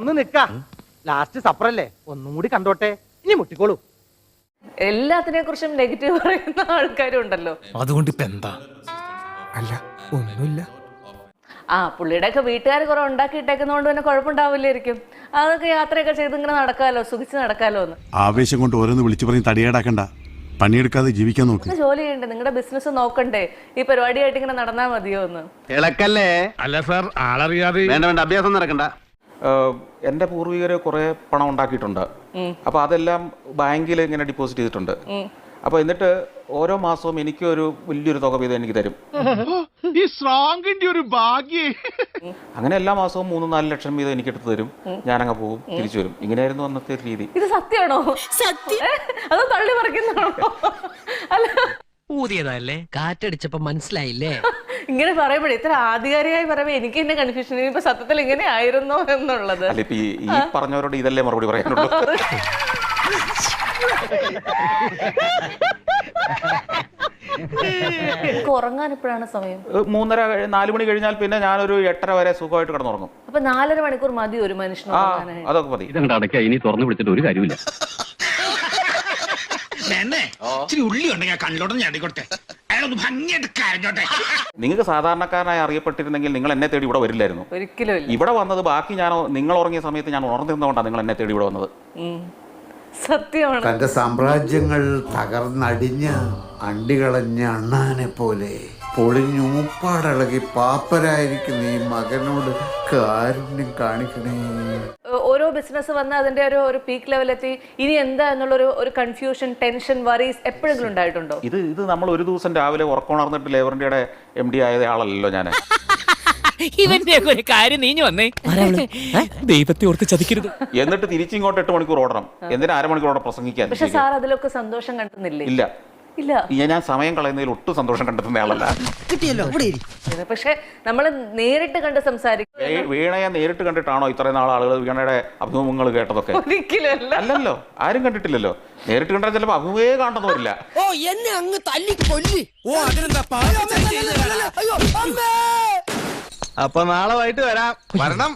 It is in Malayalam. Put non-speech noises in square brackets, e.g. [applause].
ഒന്ന് നിക്ക ലാസ്റ്റ് സപ്പറല്ലേ ഒന്നും കൂടി കണ്ടോട്ടെ. ഇനി മുട്ടിക്കോളൂ. എല്ലാത്തിനെ കുറിച്ചും നെഗറ്റീവ് പറയുന്ന ആൾക്കാരും ഉണ്ടല്ലോ അതുകൊണ്ട് ഇപ്പൊ എന്താ? അല്ല ഒന്നുമില്ല. ആ പുള്ളിയുടെ ഒക്കെ വീട്ടുകാർ കുറെ ഉണ്ടാക്കിയിട്ടേക്കുന്നതുകൊണ്ട് തന്നെ കുഴപ്പമുണ്ടാവില്ലായിരിക്കും. അതൊക്കെ യാത്രയൊക്കെ ചെയ്ത് ഇങ്ങനെ നടക്കാലോ സുഖിച്ച് നടക്കാലോ എന്ന്. ആവേശം കൊണ്ട് ഓരോന്ന് വിളിച്ചു പറഞ്ഞ് തടിയേടാക്കണ്ട. പണിയെടുക്കാതെ ജീവിക്കാൻ നോക്ക്. ജോലി ചെയ്യണ്ടേ? നിങ്ങളുടെ ബിസിനസ് നോക്കണ്ടേ? ഈ പരിപാടിയായിട്ട് ഇങ്ങനെ നടന്നാ മതിയോ എന്ന്. ഇളക്കല്ലേ? അല്ല സാർ ആളറിയാതെ വേണ്ട വേണ്ട. അഭ്യാസം നടക്കണ്ട. എന്റെ പൂർവികർ കുറേ പണം ഉണ്ടാക്കിയിട്ടുണ്ട്. അപ്പോൾ അതെല്ലാം ബാങ്കിൽ ഇങ്ങനെ ഡിപ്പോസിറ്റ് ചെയ്തിട്ടുണ്ട്. അപ്പൊ എന്നിട്ട് ഓരോ മാസവും എനിക്ക് ഒരു വലിയൊരു തുക വീതം എനിക്ക് തരും. [laughs] ഈ സ്ട്രോങ്ങിന്റെ ഒരു ഭാഗ്യേ. അങ്ങനെ എല്ലാ മാസവും മൂന്ന് നാല് ലക്ഷം വീതം എനിക്ക് എടുത്തു തരും ഞാനങ്ങ് പോകും തിരിച്ചു വരും. ഇങ്ങനെയായിരുന്നു അന്നത്തെ ഒരു രീതി. ഇത് സത്യമാണോ? സത്യം. അതോ തള്ളി പറിക്കുന്നതാണോ [laughs] അല്ല. ഊതിയതല്ലേ? കാറ്റടിച്ചപ്പോ മനസ്സിലായില്ലേ? [laughs] ഇങ്ങനെ പറയുമ്പോഴേ ഇത്ര ആധികാരികമായി പറയുമ്പോൾ എനിക്ക് എന്നെ കൺഫ്യൂഷൻ ഇനിയിപ്പോ സത്യത്തിൽ ഇങ്ങനെ ആയിരുന്നോ എന്നുള്ളത്. അല്ല ഇപ്പം ഈ ഈ പറഞ്ഞവരോട് ഇതല്ലേ മറുപടി പറയാനുള്ളൂ? [laughs] എനിക്ക് ഉറങ്ങാൻ എപ്പോഴാണ് സമയം? ഏഹ് മൂന്നര കഴി- നാല് മണി കഴിഞ്ഞാൽ പിന്നെ ഞാനൊരു എട്ടര വരെ സുഖമായിട്ട് കിടന്നുറങ്ങും. അപ്പൊ നാലര മണിക്കൂർ മതി ഒരു മനുഷ്യന് ആ ഉറങ്ങാനായിട്ട്. അതൊക്കെ മതി. ഇതങ്ങോട്ട് അടയ്ക്ക ഇനി തുറന്നു പിടിച്ചിട്ട് ഒരു കാര്യമില്ല [laughs] ഉള്ളി ഉണ്ടെങ്കിൽ കണ്ണോട്ട് ഞടിക്കോട്ടെ അയാളൊന്ന് ഭംഗിയായിട്ട് കരഞ്ഞോട്ടെ നിങ്ങൾക്ക് സാധാരണക്കാരനായി അറിയപ്പെട്ടിരുന്നെങ്കിൽ നിങ്ങൾ എന്നെ തേടി ഇവിടെ വരില്ലായിരുന്നു. ഒരിക്കലും ഇവിടെ വന്നത് ബാക്കി ഞാൻ നിങ്ങൾ ഉറങ്ങിയ സമയത്ത് ഞാൻ ഉണർന്നിരുന്നതുകൊണ്ടാണ് നിങ്ങൾ എന്നെ തേടി ഇവിടെ വന്നത്. സത്യമാണ്. തന്റെ സാമ്രാജ്യങ്ങൾ തകർന്നടിഞ്ഞ് അണ്ടികളഞ്ഞ അണ്ണാനെ പോലെ പൊളിഞ്ഞൂപ്പാടിളകി പാപ്പരായിരിക്കുന്ന ഈ മകനോട് കാരുണ്യം കാണിക്കണേ. ബിസിനസ് വന്ന് അതിന്റെ ഒരു ഒരു പീക്ക് ലെവലെത്തി ഇനി എന്താ എന്നുള്ളൊരു ഒരു കൺഫ്യൂഷൻ ടെൻഷൻ വറീസ് എപ്പോഴെങ്കിലും ഉണ്ടായിട്ടുണ്ടോ? ഇത് ഇത് നമ്മൾ ഒരു ദിവസം രാവിലെ ഉറക്കമുണർന്നിട്ട് ലേബർ ഇന്ത്യയുടെ എം ഡി ആയ ഞാൻ [laughs] ഇവന്റെ ഒരു കാര്യം നീഞ്ഞു വന്നേ. [laughs] ദൈവത്തെ ഓർത്ത് ചതിക്കരുത്. എന്നിട്ട് തിരിച്ചിങ്ങോട്ട് എട്ട് മണിക്കൂർ ഓടണം. എന്തിനാ അരമണിക്കൂർ പ്രസംഗിക്കാൻ? പക്ഷെ സാർ അതിലൊക്കെ സന്തോഷം കണ്ടെത്തുന്നില്ലേ ഇല്ല. ഇല്ല. ഞാൻ സമയം കളയുന്നതിൽ ഒട്ടും സന്തോഷം കണ്ടെത്തുന്ന ആളല്ല. കിട്ടിയല്ലോ ഇവിടെ ഇരി. പക്ഷെ നമ്മൾ നേരിട്ട് കണ്ട് സംസാരിക്കും വീണയെ നേരിട്ട് കണ്ടിട്ടാണോ ഇത്രയും നാൾ ആളുകൾ വീണയുടെ അഭിമുഖങ്ങൾ കേട്ടതൊക്കെ? അല്ലല്ലോ ആരും കണ്ടിട്ടില്ലല്ലോ. നേരിട്ട് കണ്ടാൽ ചിലപ്പോൾ അഭിമുഖേ കാണണമെന്ന് വരില്ല ഓ എന്നെ അങ്ങ് തല്ലി കൊല്ലി. ഓ അതിനെന്താ അയ്യോ അമ്മേ അപ്പൊ നാളെ വൈകിട്ട് വരാം. വരണം.